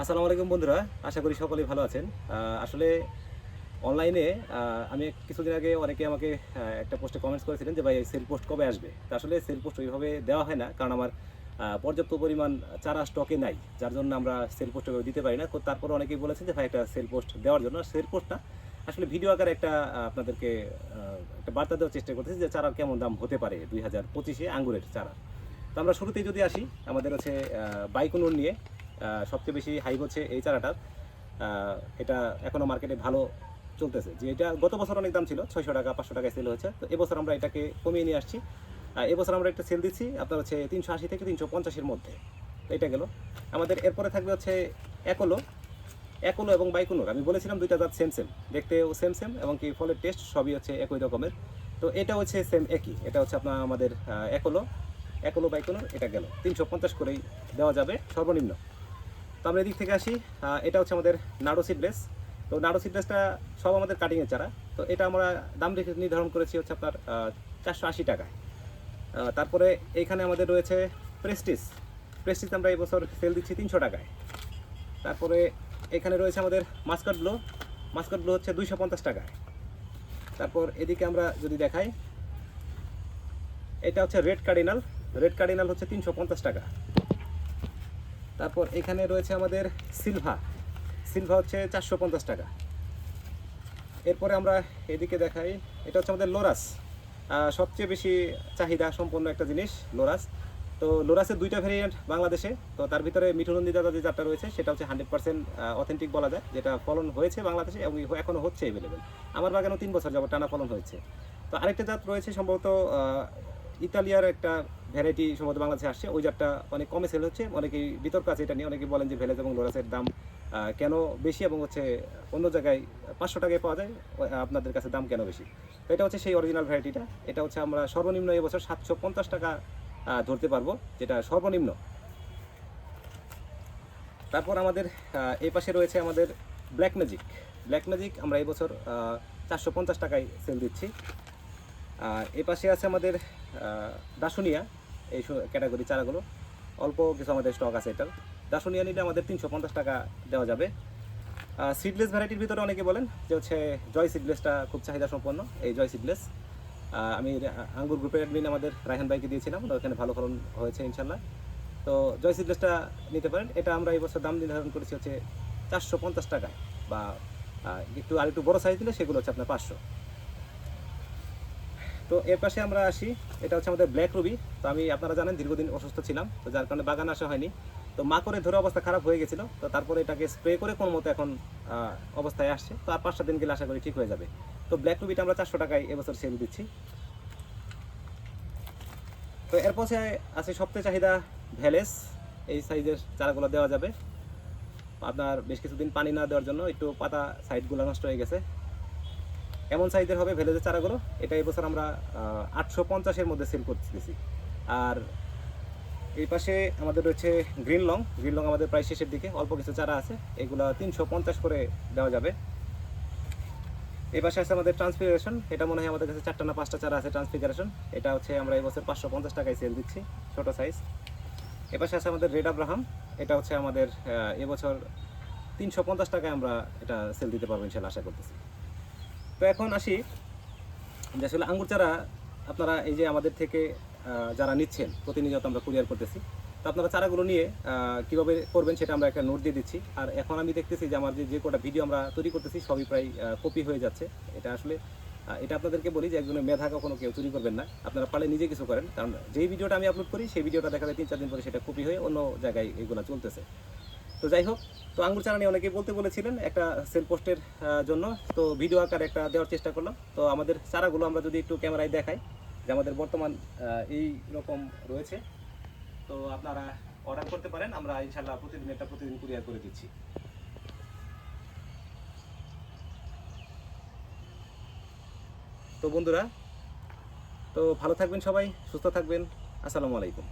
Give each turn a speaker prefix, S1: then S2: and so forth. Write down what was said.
S1: আসসালামু আলাইকুম বন্ধুরা, আশা করি সকলেই ভালো আছেন। আসলে অনলাইনে আমি কিছুদিন আগে অনেকে আমাকে একটা পোস্টে কমেন্টস করেছিলেন যে, ভাই সেল পোস্ট কবে আসবে? তা আসলে সেল পোস্ট ওইভাবে দেওয়া হয় না, কারণ আমার পর্যাপ্ত পরিমাণ চারা স্টকে নাই, যার জন্য আমরা সেল পোস্ট দিতে পারি না। তারপরে অনেকেই বলেছেন যে, ভাই, একটা সেল পোস্ট দেওয়ার জন্য। সেল পোস্টটা আসলে ভিডিও আকারে একটা আপনাদেরকে একটা বার্তা দেওয়ার চেষ্টা করতেছি যে, চারার কেমন দাম হতে পারে দুই হাজার পঁচিশে আঙ্গুরের চারা। তো আমরা শুরুতেই যদি আসি, আমাদের হচ্ছে বাইকুনুর নিয়ে সবচেয়ে বেশি হাই হচ্ছে এই চারাটার। এটা এখনও মার্কেটে ভালো চলতেছে। যে এটা গত বছর অনেক দাম ছিল, ছয়শো টাকা, পাঁচশো টাকায় সেল হয়েছে। তো এবছর আমরা এটাকে কমিয়ে নিয়ে আসছি। এবছর আমরা একটা সেল দিচ্ছি, আপনার হচ্ছে তিনশো আশি থেকে তিনশো পঞ্চাশের মধ্যে। তো এটা গেল। আমাদের এরপরে থাকবে হচ্ছে একলো। একলো এবং বাইকুনোর। আমি বলেছিলাম দুইটা জাত সেম সেম দেখতেও সেম সেম এবং কি ফলের টেস্ট সবই হচ্ছে একই রকমের। তো এটা হচ্ছে সেম একই। এটা হচ্ছে আপনার আমাদের একলো। একলো বাইকুনোর, এটা গেল। তিনশো পঞ্চাশ করেই দেওয়া যাবে সর্বনিম্ন। তো আমরা এদিক থেকে আসি। এটা হচ্ছে আমাদের নাড়ো সিডলেস তো নাড়ো সিডলেসটা সব আমাদের কাটিংয়ের চারা। তো এটা আমরা দাম রেখে নির্ধারণ করেছি হচ্ছে আপনার চারশো আশি টাকায়। তারপরে এইখানে আমাদের রয়েছে প্রেস্টিস প্রেস্টিস আমরা এই বছর সেল দিচ্ছি তিনশো টাকায়। তারপরে এখানে রয়েছে আমাদের মাস্কাট ব্লো মাস্কাট ব্লো হচ্ছে দুইশো পঞ্চাশ টাকায়। তারপর এদিকে আমরা যদি দেখাই, এটা হচ্ছে রেড কার্ডিনাল রেড কার্ডিনাল হচ্ছে তিনশো পঞ্চাশ টাকা। তারপর এখানে রয়েছে আমাদের সিলভা। সিলভা হচ্ছে চারশো পঞ্চাশ টাকা। এরপরে আমরা এদিকে দেখাই, এটা হচ্ছে আমাদের লোরাস। সবচেয়ে বেশি চাহিদা সম্পন্ন একটা জিনিস, লোরাস। তো লোরাসের দুইটা ভেরিয়েন্ট বাংলাদেশে, তো তার ভিতরে মিঠুনন্দী দাদা যে জাতটা রয়েছে, সেটা হচ্ছে হান্ড্রেড পার্সেন্ট অথেন্টিক বলা যায়, যেটা ফলন হয়েছে বাংলাদেশে এবং এখনও হচ্ছে অ্যাভেলেবেল আমার বাগানেও তিন বছর যাবত টানা ফলন হয়েছে। তো আরেকটা জাত রয়েছে সম্ভবত ইতালিয়ার একটা ভ্যারাইটি সম্ভবত বাংলাদেশে আসছে। ওই জাতটা অনেক কমে সেল হচ্ছে। অনেকেই বিতর্ক আছে, এটা নিয়ে অনেকেই বলেন যে ভেলেজ এবং লোরাসের দাম কেন বেশি এবং হচ্ছে অন্য জায়গায় পাঁচশো টাকায় পাওয়া যায় আপনাদের কাছে দাম কেন বেশি? তো এটা হচ্ছে সেই অরিজিনাল ভ্যারাইটিটা এটা হচ্ছে আমরা সর্বনিম্ন এবছর সাতশো পঞ্চাশ টাকা ধরতে পারব, যেটা সর্বনিম্ন। তারপর আমাদের এই পাশে রয়েছে আমাদের ব্ল্যাক ম্যাজিক ব্ল্যাক ম্যাজিক আমরা এই বছর চারশো পঞ্চাশ টাকায় সেল দিচ্ছি। এ পাশে আছে আমাদের দাসুনিয়া এই ক্যাটাগরি চারাগুলো। অল্প কিছু আমাদের স্টক আছে এটার। দাসুনিয়া নিলে আমাদের তিনশো পঞ্চাশ টাকা দেওয়া যাবে। সিডলেস ভ্যারাইটির ভিতরে অনেকে বলেন যে হচ্ছে জয় সিডলেসটা খুব চাহিদা সম্পন্ন এই জয় সিডলেস আমি আঙ্গুর গ্রুপের অ্যাডমিন আমাদের রায়হান ভাইকে দিয়েছিলাম। ওখানে ভালো ফলন হয়েছে ইনশাল্লাহ। তো জয় সিডলেসটা নিতে পারেন। এটা আমরা এই বছর দাম নির্ধারণ করেছি হচ্ছে চারশো পঞ্চাশ টাকায় বা একটু আর একটু বড় সাইজ দিলে সেগুলো হচ্ছে আপনার পাঁচশো। তো এর পাশে আমরা আসি, এটা হচ্ছে আমাদের ব্ল্যাক রুবি তো আমি, আপনারা জানেন দীর্ঘদিন অসুস্থ ছিলাম, তো যার কারণে বাগান আসা হয়নি। তো মা করে ধরে অবস্থা খারাপ হয়ে গেছিল, তো তারপরে এটাকে স্প্রে করে কোনো মতো এখন অবস্থায় আসছে। তো আর পাঁচটা দিন গেলে আশা করি ঠিক হয়ে যাবে। তো ব্ল্যাক রুবিটা আমরা চারশো টাকায় এবছর সেল দিচ্ছি। তো এর পাশে আছে সবচেয়ে চাহিদা ভ্যালেস এই সাইজের চারাগুলো দেওয়া যাবে। আপনার বেশ কিছুদিন পানি না দেওয়ার জন্য একটু পাতা সাইডগুলো নষ্ট হয়ে গেছে। এমন সাইজের হবে ভেলেজের চারাগুলো। এটা এবছর আমরা আটশো পঞ্চাশের মধ্যে সেল করতেছি। আর এই পাশে আমাদের রয়েছে গ্রিন লং। গ্রিন লং আমাদের প্রায় শেষের দিকে। অল্প কিছু চারা আছে। এগুলো তিনশো পঞ্চাশ করে দেওয়া যাবে। এই পাশে আছে আমাদের ট্রান্সফিগারেশন। এটা মনে হয় আমাদের কাছে চারটা না পাঁচটা চারা আছে ট্রান্সফিগারেশন। এটা হচ্ছে আমরা এবছর পাঁচশো পঞ্চাশ টাকায় সেল দিচ্ছি, ছোটো সাইজ এ পাশে আছে আমাদের রেড আব্রাহাম। এটা হচ্ছে আমাদের এবছর তিনশো পঞ্চাশ টাকায় আমরা এটা সেল দিতে পারব ইনশাল্লাহ, আশা করতেছি। তো এখন আসি যে আসলে আঙ্গুর চারা আপনারা এই যে আমাদের থেকে যারা নিচ্ছেন, প্রতিনিয়ত আমরা কুরিয়ার করতেছি। তো আপনারা চারাগুলো নিয়ে কীভাবে করবেন সেটা আমরা একটা নোট দিয়ে দিচ্ছি। আর এখন আমি দেখতেছি যে আমার যে যে কটা ভিডিও আমরা তৈরি করতেছি, সবই প্রায় কপি হয়ে যাচ্ছে। এটা আসলে এটা আপনাদেরকে বলি যে একজনের মেধা কখনো কেউ চুরি করবেন না। আপনারা পারলে নিজে কিছু করেন। কারণ যেই ভিডিওটা আমি আপলোড করি, সেই ভিডিওটা দেখা যায় তিন চার দিন পরে সেটা কপি হয়ে অন্য জায়গায় এগুলো চলতেছে। তো যাই হোক, তো আঙ্গুর চারা নিয়ে অনেকেই বলতে বলেছিলেন একটা সেল পোস্টের জন্য। তো ভিডিও আকারে একটা দেওয়ার চেষ্টা করলাম। তো আমাদের চারাগুলো আমরা যদি একটু ক্যামেরায় দেখাই, যে আমাদের বর্তমান এই রকম রয়েছে। তো আপনারা অর্ডার করতে পারেন, আমরা ইনশাল্লাহ প্রতিদিন একটা প্রতিদিন কুরিয়ার করে দিচ্ছি। তো বন্ধুরা, তো ভালো থাকবেন সবাই, সুস্থ থাকবেন। আসসালামু আলাইকুম।